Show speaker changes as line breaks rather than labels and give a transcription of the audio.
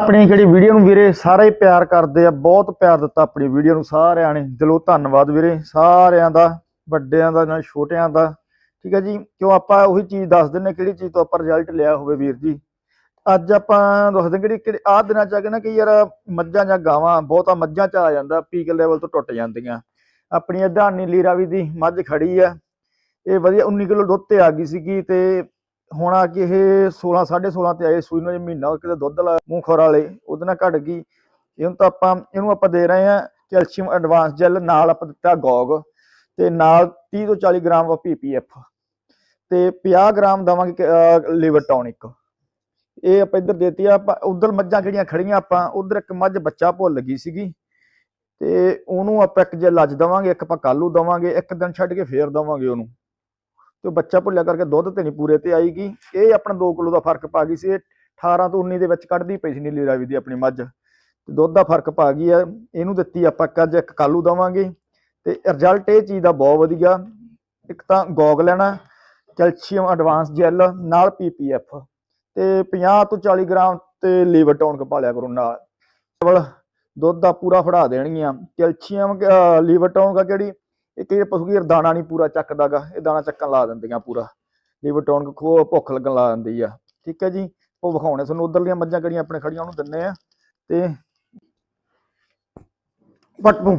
ਆਪਣੀ ਜਿਹੜੀ ਵੀਡੀਓ ਨੂੰ ਵੀਰੇ ਸਾਰੇ ਪਿਆਰ ਕਰਦੇ ਆ, ਬਹੁਤ ਪਿਆਰ ਦਿੱਤਾ ਆਪਣੀ ਵੀਡੀਓ ਨੂੰ ਸਾਰਿਆਂ ਨੇ। ਦਿਲੋਂ ਧੰਨਵਾਦ ਵੀਰੇ, ਸਾਰਿਆਂ ਦਾ, ਵੱਡਿਆਂ ਦਾ ਨਾਲ ਛੋਟਿਆਂ ਦਾ। ਠੀਕ ਹੈ ਜੀ, ਕਿਉਂ ਆਪਾਂ ਉਹੀ ਚੀਜ਼ ਦੱਸ ਦਿੰਨੇ ਕਿਹੜੀ ਚੀਜ਼ ਤੋਂ ਆਪਾਂ ਰਿਜ਼ਲਟ ਲਿਆ ਹੋਵੇ ਵੀਰ ਜੀ। ਅੱਜ ਆਪਾਂ ਦੱਸਦੇ ਕਿਹੜੀ ਕਿਹੜੀ, ਆਹ ਦਿਨਾਂ ਚ ਆ ਕੇ ਨਾ ਕਿ ਯਾਰ ਮੱਝਾਂ ਜਾਂ ਗਾਵਾਂ, ਬਹੁਤਾ ਮੱਝਾਂ ਚ ਆ ਜਾਂਦਾ ਪੀਕ ਲੈਵਲ ਤੋਂ ਟੁੱਟ ਜਾਂਦੀਆਂ। ਆਪਣੀ ਅਧਾਨੀ ਲੀਰਾਵੀ ਦੀ ਮੱਝ ਖੜੀ ਆ। ਇਹ ਵਧੀਆ 19 ਕਿਲੋ ਦੁੱਧ ਤੇ ਆ ਗਈ ਸੀਗੀ ਤੇ ਹੁਣ ਆ ਕੇ ਇਹ 16 16.5 ਤੇ ਆਏ ਸੂਈ ਨੂੰ ਜੇ ਮਹੀਨਾ ਕਿਤੇ ਦੁੱਧ ਵਾਲਾ ਮੂੰਹ ਖੋਰ ਵਾਲੇ, ਉਹਦੇ ਨਾਲ ਘਟ ਗਈ। ਇਹਨੂੰ ਤਾਂ ਆਪਾਂ, ਇਹਨੂੰ ਆਪਾਂ ਦੇ ਰਹੇ ਆ ਕੈਲਸ਼ੀਅਮ ਐਡਵਾਂਸ ਜੈਲ ਨਾਲ ਆਪਾਂ ਦਿੱਤਾ ਗੋਗ, ਤੇ ਨਾਲ 30 ਤੋਂ 40 ਗ੍ਰਾਮ ਪੀਪੀਐਫ ਤੇ 50 ਗ੍ਰਾਮ ਦਵਾਂਗੇ ਲਿਵਰ ਟੌਨਿਕ। ਇਹ ਆਪਾਂ ਇੱਧਰ ਦੇਤੀ ਆ, ਆਪਾਂ ਉਧਰ ਮੱਝਾਂ ਜਿਹੜੀਆਂ ਖੜੀਆਂ ਆਪਾਂ, ਉਧਰ ਇੱਕ ਮੱਝ ਬੱਚਾ ਭੁੱਲ ਗਈ ਸੀਗੀ। ਤੇ ਉਹਨੂੰ ਆਪਾਂ ਇੱਕ ਜੇ ਲੱਜ ਦਵਾਂਗੇ, ਇੱਕ ਆਪਾਂ ਕੱਲੂ ਦਵਾਂਗੇ, ਇੱਕ ਦਿਨ ਛੱਡ ਕੇ ਫੇਰ ਦਵਾਂਗੇ ਉਹਨੂੰ। ਤੇ ਉਹ ਬੱਚਾ ਭੁੱਲਿਆ ਕਰਕੇ ਦੁੱਧ ਤੇ ਨਹੀਂ ਪੂਰੇ ਤੇ ਆਈਗੀ ਇਹ ਆਪਣਾ 2 ਕਿਲੋ ਦਾ ਫ਼ਰਕ ਪਾ ਗਈ ਸੀ। ਇਹ 18 ਤੋਂ 19 ਦੇ ਵਿੱਚ ਕੱਢਦੀ ਪਈ ਸੀ ਨੀਲੀ ਰਾਵੀ ਦੀ ਆਪਣੀ ਮੱਝ। ਤੇ ਦੁੱਧ ਦਾ ਫ਼ਰਕ ਪਾ ਗਈ ਆ। ਇਹਨੂੰ ਦਿੱਤੀ ਆਪਾਂ ਇੱਕ ਅੱਜ ਇੱਕ ਕਾਲੂ ਦਵਾਂਗੇ। ਤੇ ਰਿਜ਼ਲਟ ਇਹ ਚੀਜ਼ ਦਾ ਬਹੁਤ ਵਧੀਆ। ਇੱਕ ਤਾਂ ਗੋਗ ਲੈਣਾ, ਕੈਲਸ਼ੀਅਮ ਐਡਵਾਂਸ ਜੈਲ ਨਾਲ ਪੀਪੀਐਫ ਤੇ 50 ਤੋਂ 40 ਗ੍ਰਾਮ ਤੇ ਲੀਵਰ ਟੌਨਕ ਪਾ ਲਿਆ ਕਰੋ ਨਾਲ। ਕੇਵਲ ਦੁੱਧ ਦਾ ਪੂਰਾ ਫੜਾ ਦੇਣਗੀਆਂ। ਕੈਲਸ਼ੀਅਮ ਲੀਵਰ ਟੌਨਕ ਆ ਜਿਹੜੀ ਇਹ ਕਈ ਪਸ਼ੂ ਕੀ ਦਾਣਾ ਨਹੀਂ ਪੂਰਾ ਚੱਕਦਾਗਾ, ਇਹ ਦਾਣਾ ਚੱਕਣ ਲਾ ਦਿੰਦੀਆਂ ਪੂਰਾ। ਲੀਵਰ ਟੌਨਕ ਖੋ ਭੁੱਖ ਲੱਗਣ ਲਾ ਦਿੰਦੀ ਆ। ਠੀਕ ਹੈ ਜੀ? ਉਹ ਵਿਖਾਉਣੇ ਤੁਹਾਨੂੰ ਉਧਰਲੀਆਂ ਮੱਝਾਂ ਕਿਹੜੀਆਂ ਆਪਣੇ ਖੜੀਆਂ, ਉਹਨੂੰ ਦਿੰਨੇ ਆ। ਤੇ ਪਟਪੂ